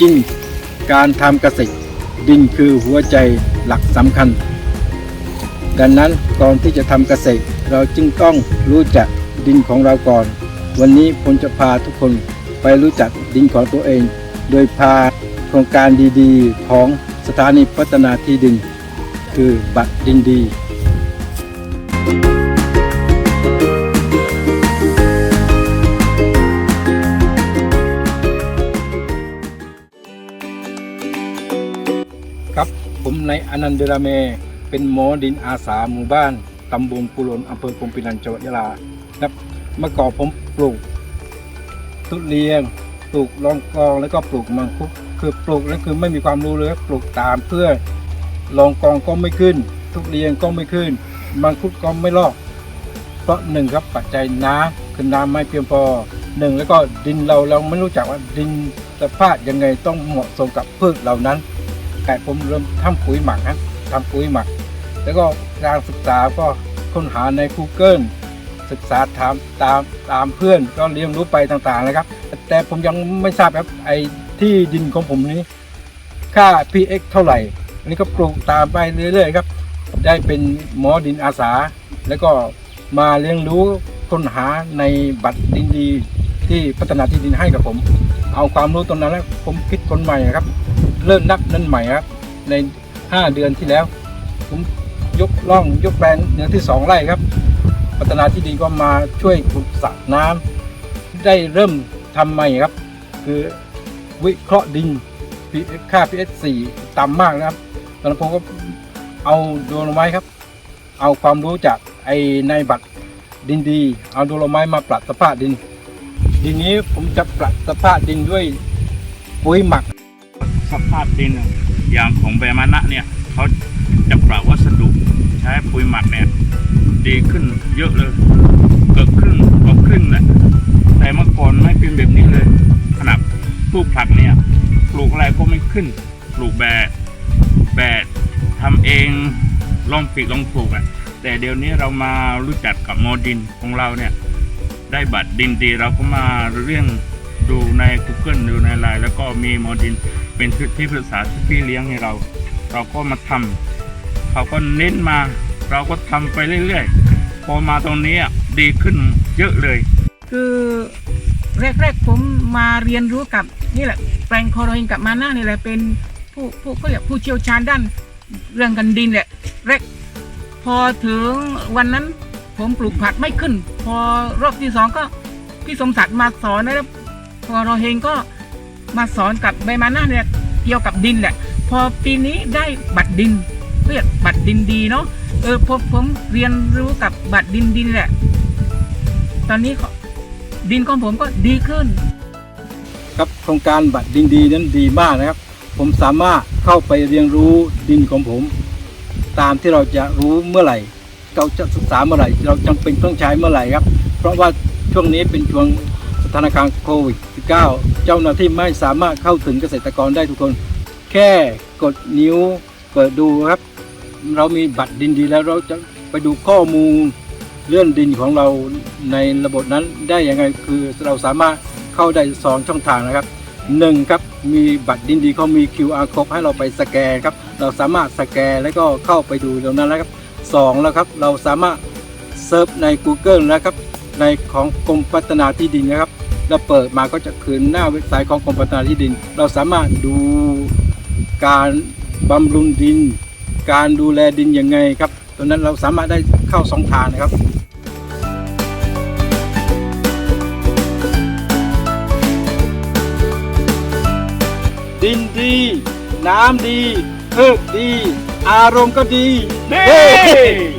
ยิ่งการทำเกษตรดินคือหัวใจหลักสำคัญ ดังนั้นก่อนที่จะทำเกษตรเราจึงต้องรู้จักดินของเราก่อน วันนี้ผมจะพาทุกคนไปรู้จักดินของตัวเอง โดยพาโครงการดีๆ ของสถานีพัฒนาที่ดิน คือบัตรดินดี ผมนายอนันต์เดลาเม เป็นหมอดินอาสาหมู่บ้านตำบลปุรนอำเภอพรมพินันจังหวัดยะลาครับเมื่อก่อนผมปลูกทุเรียนปลูกลองกองแล้วก็ปลูกมังคุดคือปลูกแล้วคือไม่มีความรู้เลยปลูกตามเพื่อลองกองก็ไม่ขึ้น ทุเรียนก็ไม่ขึ้น มังคุดก็ไม่รอดเพราะหนึ่งครับปัจจัยน้ำคือน้ำไม่เพียงพอหนึ่งแล้วก็ดินเราเราไม่รู้จักว่าดินสภาพยังไงต้องเหมาะสมกับพืชเหล่านั้น แต่ผมเริ่มทำปุ๋ยหมักครับทำปุ๋ยหมัก แล้วก็การศึกษาก็ค้นหาใน Google ศึกษาถามตามตามเพื่อนก็เรียนรู้ไปต่างๆนะครับ แต่ผมยังไม่ทราบครับไอ้ที่ดินของผมนี้ ค่า pH เท่าไหร่อันนี้ก็ปลูกตามไปเรื่อยๆครับ ได้เป็นหมอดินอาสา แล้วก็มาเรียนรู้ค้นหาในบัตรดินดีที่พัฒนาที่ดินให้กับผม เอาความรู้ตรงนั้นแล้วผมคิดคนใหม่ครับ เริ่มนับนั่นใหม่ครับ ใน 5 เดือนที่แล้ว ผมยกล่องยกแปลงเนื้อที่ 2 ไร่ครับ พัฒนาที่ดินก็มาช่วยปลูกสระน้ำได้เริ่มทำใหม่ครับ คือวิเคราะห์ดินค่า pH 4ต่ำมากนะครับตอนนั้นผมก็เอาดโลไม้ครับ เอาความรู้จากไอ้ในบัตรดินดี เอาดโลไม้มาปรับสภาพดินดินนี้ผมจะปรับสภาพดินด้วยปุ๋ยหมัก สภาพดินอย่างของแบมานะเนี่ยเขาจะปรับวัสดุใช้ปุ๋ยหมักเนี่ยดีขึ้นเยอะเลยเกือบครึ่งกว่าครึ่งแหละแต่เมื่อก่อนไม่เป็นแบบนี้เลยขนาดปลูกผักเนี่ยปลูกอะไรก็ไม่ขึ้นปลูกแบบแบบทำเองลองปีกลองปลูกอะแต่เดี๋ยวนี้เรามารู้จักกับโมดินของเราเนี่ยได้บัตรดินดีเราก็มาเรื่องดูใน Google ดูในไลน์แล้วก็มีโมดิน เป็นที่ปรึกษาที่พี่เลี้ยงให้เรา เราก็มาทำเขาก็เน้นมา เราก็ทำไปเรื่อยๆ พอมาตรงนี้ดีขึ้นเยอะเลย คือแรกๆผมมาเรียนรู้กับนี่แหละแปลงคอโรอินกับมาน่านี่แหละเป็นผู้ผู้เขาเรียกผู้เชี่ยวชาญด้านเรื่องกันดินแหละแรกพอถึงวันนั้นผมปลูกผักไม่ขึ้น พอรอบที่สองก็พี่สมศักดิ์มาสอนแล้วพอเราเฮงก็ มาสอนกับใบมาน่าเนี่ยเกี่ยวกับดินแหละ พอปีนี้ได้บัตรดินเรียกบัตรดินดีเนาะเออผมผมเรียนรู้กับบัตรดินดินแหละ ตอนนี้ดินของผมก็ดีขึ้น ครับโครงการบัตรดินดีนั้นดีมากนะครับ ผมสามารถเข้าไปเรียนรู้ดินของผม ตามที่เราจะรู้เมื่อไหร่เราจะศึกษาเมื่อไหร่ เราจำเป็นต้องใช้เมื่อไหร่ครับ เพราะว่าช่วงนี้เป็นช่วง ถานการณ์โควิด -19 เจ้าหน้าที่ไม่สามารถเข้าถึงเกษตรกรได้ทุกคน แค่กดนิ้วเปิดดูครับ เรามีบัตรดินดีแล้วเราจะไปดูข้อมูลเรื่องดินของเราในระบบนั้นได้ยังไงคือเราสามารถเข้าได้สองช่องทางนะครับหนึ่งครับมีบัตรดินดีเขามี QR code ให้เราไปสแกนครับ เราสามารถสแกนแล้วก็เข้าไปดูตรงนั้นแล้วครับสองแล้วครับ เราสามารถเซิร์ชใน Google นะครับ ในของกรมพัฒนาที่ดินนะครับแล้วเปิดมาก็จะขึ้นหน้าเว็บไซต์ของกรมพัฒนาที่ดิน เราสามารถดูการบำรุงดิน การดูแลดินยังไงครับตรงนั้นเราสามารถได้เข้าสองทางนะครับดินดี น้ำดีพืชดี อารมณ์ก็ดีเฮ้